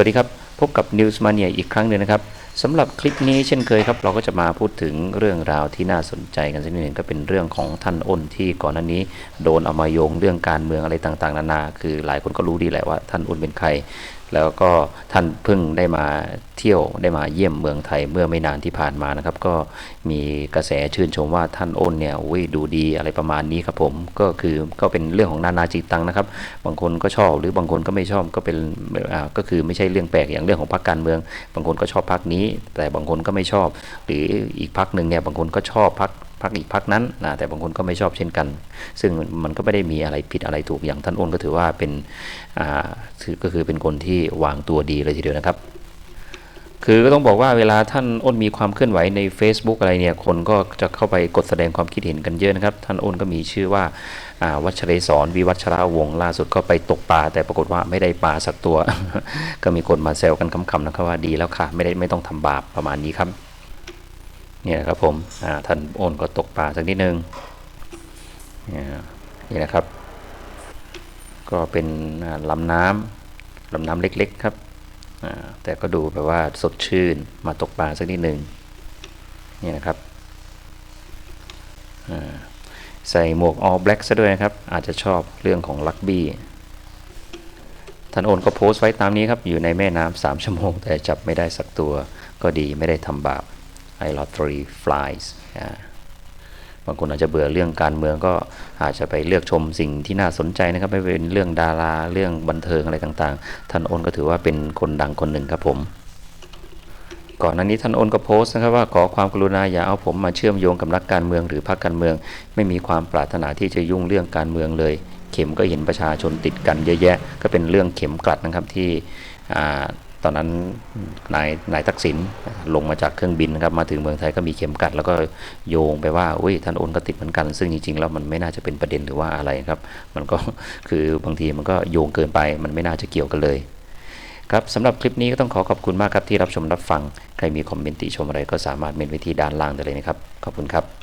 วัสดีครับ พบกับ News Mania อีกครั้งหนึ่งนะครับสำหรับคลิปนี้เช่นเคยครับ เราก็จะมาพูดถึงเรื่องราวที่น่าสนใจกันสักนิดหนึ่งก็เป็นเรื่องของท่านอ้นที่ก่อนหน้านี้ โดนเอามาโยงเรื่องการเมืองอะไรต่างๆ นานา คือหลายคนก็รู้ดีแหละว่าท่านอ้นเป็นใครแล้วก็ท่านเพิ่งได้มาเที่ยวได้มาเยี่ยมเมืองไทยเมื่อไม่นานที่ผ่านมานะครับ ก็มีกระแสชื่นชมว่าท่านอ้นเนี่ยอุ้ยดูดีอะไรประมาณนี้ครับผมก็คือก็เป็นเรื่องของนานาจิตตังนะครับ บางคนก็ชอบหรือบางคนก็ไม่ชอบก็เป็นอ่าก็คือไม่ใช่เรื่องแปลกอย่างเรื่องของพรรคการเมือง บางคนก็ชอบพรรคนี้ แต่บางคนก็ไม่ชอบ หรืออีกพรรคหนึ่งเนี่ยบางคนก็ชอบพรรค พรรคอีกพรรคนั้นนะแต่บางคนก็ไม่ชอบเช่นกัน ซึ่งมันก็ไม่ได้มีอะไรผิดอะไรถูกอย่างท่านอ้นก็ถือว่าเป็นอ่าก็คือเป็นคนที่วางตัวดีเลยทีเดียวนะครับ คือก็ต้องบอกว่าเวลาท่านอ้นมีความเคลื่อนไหวใน Facebook อะไรเนี่ยคนก็จะเข้าไปกดแสดงความคิดเห็นกันเยอะนะครับ ท่านอ้นก็มีชื่อว่าอ่าวัชเรศรวิวัชราวงศ์ล่าสุดก็ไปตกปลาแต่ปรากฏว่าไม่ได้ปลาสักตัว ก็มีคนมาแซวกันคำๆนะครับว่าดีแล้วค่ะ ไม่ได้ไม่ต้องทำบาปประมาณนี้ครับ เนี่ยนะครับผมท่านโอนก็ตกปลาสักนิดนึงนี่นี่นะครับ ก็เป็นลำน้ำลำน้ำเล็กๆครับแต่ก็ดูแบบว่าสดชื่นมาตกปลาสักนิดหนึ่งนี่นะครับใส่หมวก all black ซะด้วยครับ อาจจะชอบเรื่องของลักบี้ท่านโอนก็โพสต์ไว้ตามนี้ครับ อยู่ในแม่น้ำสามชั่วโมง แต่จับไม่ได้สักตัวก็ดีไม่ได้ทำบาป I love three flies บางคนอาจจะเบื่อเรื่องการเมืองก็อาจจะไปเลือกชมสิ่งที่น่าสนใจนะครับ ไม่เป็นเรื่องดาราเรื่องบันเทิงอะไรต่างๆ ท่านโอนก็ถือว่าเป็นคนดังคนหนึ่งครับผม ก่อนหน้านี้ท่านโอนก็โพสต์นะครับว่าขอความกรุณาอย่าเอาผมมาเชื่อมโยงกับนักการเมืองหรือพรรคการเมือง ไม่มีความปรารถนาที่จะยุ่งเรื่องการเมืองเลย เข็มก็เห็นประชาชนติดกันเยอะแยะ ก็เป็นเรื่องเข็มกลัดนะครับที่ ตอนนั้นนายนายทักษิณลงมาจากเครื่องบินนะครับมาถึงเมืองไทยก็มีเข็มกลัด แล้วก็โยงไปว่าอุ้ยท่านโอนก็ติดเหมือนกัน ซึ่งจริงๆแล้วมันไม่น่าจะเป็นประเด็นหรือว่าอะไรครับ มันก็คือบางทีมันก็โยงเกินไป มันไม่น่าจะเกี่ยวกันเลยครับสำหรับคลิปนี้ก็ต้องขอขอบคุณมากครับที่รับชมรับฟัง ใครมีคอมเมนต์ติชมอะไรก็สามารถเมนไว้ที่ด้านล่างได้เลยนะครับ ขอบคุณครับ